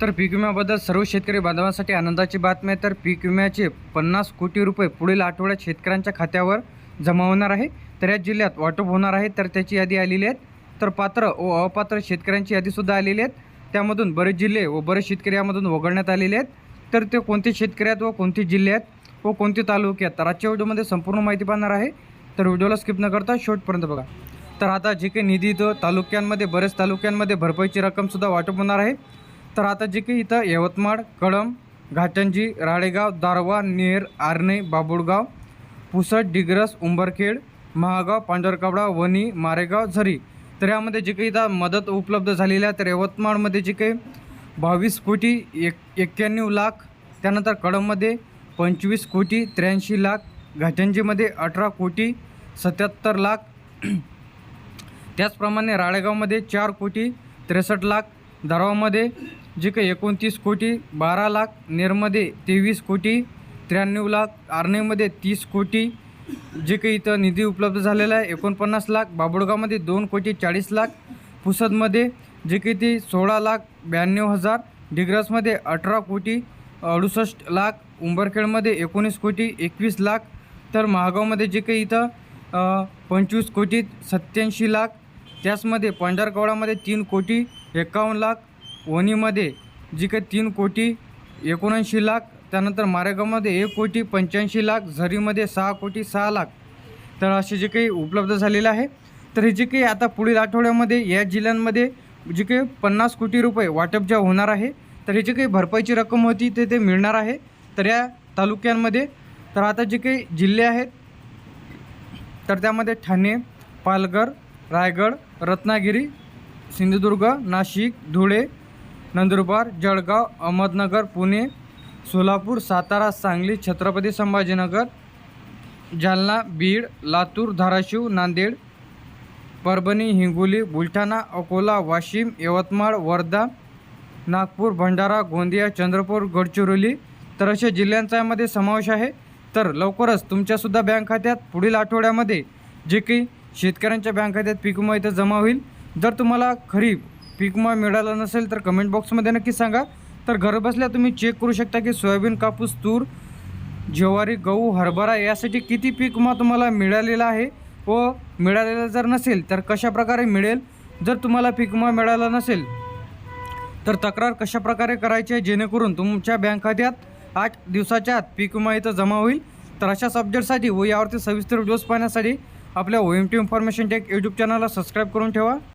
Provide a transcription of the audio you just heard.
तर पीक विम्याबद्दल सर्व शेतकरी बांधवांसाठी आनंदाची बातमी आहे. तर पीक विम्याचे पन्नास कोटी रुपये पुढील आठवड्यात शेतकऱ्यांच्या खात्यावर जमा होणार आहे. तर या जिल्ह्यात वाटप होणार आहे तर त्याची यादी आलेली आहेत. तर पात्र व अपात्र शेतकऱ्यांची यादीसुद्धा आलेली आहेत. त्यामधून बरेच जिल्हे व बरेच शेतकरी यामधून वगळण्यात आलेले आहेत. तर ते कोणते शेतकरी आहेत व कोणते जिल्हे आहेत व कोणते तालुके आहेत तर आजच्या व्हिडिओमध्ये संपूर्ण माहिती पाहणार आहे. तर व्हिडिओला स्किप न करता शेवटपर्यंत बघा. तर आता जे काही निधी तालुक्यांमध्ये बरेच तालुक्यांमध्ये भरपाईची रक्कमसुद्धा वाटप होणार आहे. तर आता जे काही इथं यवतमाळ कळंब घाटंजी राळेगाव दारवा नेर आर्णे बाबुळगाव पुसद डिग्रस उंबरखेड महागाव पांढरकवडा वणी मारेगाव झरी तर यामध्ये जे काही इथं मदत उपलब्ध झालेली आहे तर यवतमाळमध्ये जे काही बावीस कोटी एक एक्क्याण्णव लाख त्यानंतर कळंबमध्ये पंचवीस कोटी त्र्याऐंशी लाख घाटंजीमध्ये अठरा कोटी सत्याहत्तर लाख त्याचप्रमाणे राळेगावमध्ये चार कोटी त्रेसष्ट लाख दारवामध्ये जे काही एकोणतीस कोटी बारा लाख नेरमध्ये तेवीस कोटी त्र्याण्णव लाख आर्णेमध्ये तीस कोटी जे काही इथं निधी उपलब्ध झालेला आहे एकोणपन्नास लाख बाबुळगावमध्ये दोन कोटी चाळीस लाख पुसदमध्ये जे काही ती सोळा लाख ब्याण्णव हजार डिग्रसमध्ये अठरा कोटी अडुसष्ट लाख उंबरखेडमध्ये एकोणीस कोटी एकवीस लाख तर महागावमध्ये जे काही इथं पंचवीस कोटी सत्याऐंशी लाख त्याचमध्ये पंढरकवडामध्ये तीन कोटी एकावन्न लाख वणीमध्ये जी काही तीन कोटी एकोणऐंशी लाख त्यानंतर मारेगावमध्ये एक कोटी पंच्याऐंशी लाख झरीमध्ये सहा कोटी सहा लाख. तर असे जे काही उपलब्ध झालेलं आहे. तर हे जे काही आता पुढील आठवड्यामध्ये या जिल्ह्यांमध्ये जे काही पन्नास कोटी रुपये वाटप ज्या होणार आहे तर हे जे काही भरपाईची रक्कम होती ते ते मिळणार आहे. तर या तालुक्यांमध्ये तर आता जे काही जिल्हे आहेत तर त्यामध्ये ठाणे पालघर रायगड रत्नागिरी सिंधुदुर्ग नाशिक धुळे नंदुरबार जळगाव अहमदनगर पुणे सोलापूर सातारा सांगली छत्रपती संभाजीनगर जालना बीड लातूर धाराशिव नांदेड परभणी हिंगोली बुलढाणा अकोला वाशिम यवतमाळ वर्धा नागपूर भंडारा गोंदिया चंद्रपूर गडचिरोली तर अशा जिल्ह्यांचा यामध्ये समावेश आहे. तर लवकरच तुमच्यासुद्धा बँक खात्यात पुढील आठवड्यामध्ये जे काही शेतकऱ्यांच्या बँक खात्यात पीक विमा इथं जमा होईल. जर तुम्हाला खरीप पीक विमा मिळाला नसेल तर कमेंट बॉक्समध्ये नक्की सांगा. तर घरबसल्या तुम्ही चेक करू शकता की सोयाबीन कापूस तूर ज्वारी गहू हरभरा यासाठी किती पीक विमा तुम्हाला मिळालेला आहे व मिळालेला जर नसेल तर कशा प्रकारे मिळेल? जर तुम्हाला पीक विमा मिळाला नसेल तर तक्रार कशा प्रकारे करायची आहे? जेणेकरून तुमच्या बँक खात्यात आठ दिवसाच्या आत पीक विमा इथं जमा होईल. तर अशा सब्जेक्टसाठी व यावरती सविस्तर व्हिडिओज पाहण्यासाठी आपल्या O M T information tech YouTube चॅनलला सबस्क्राईब करून ठेवा.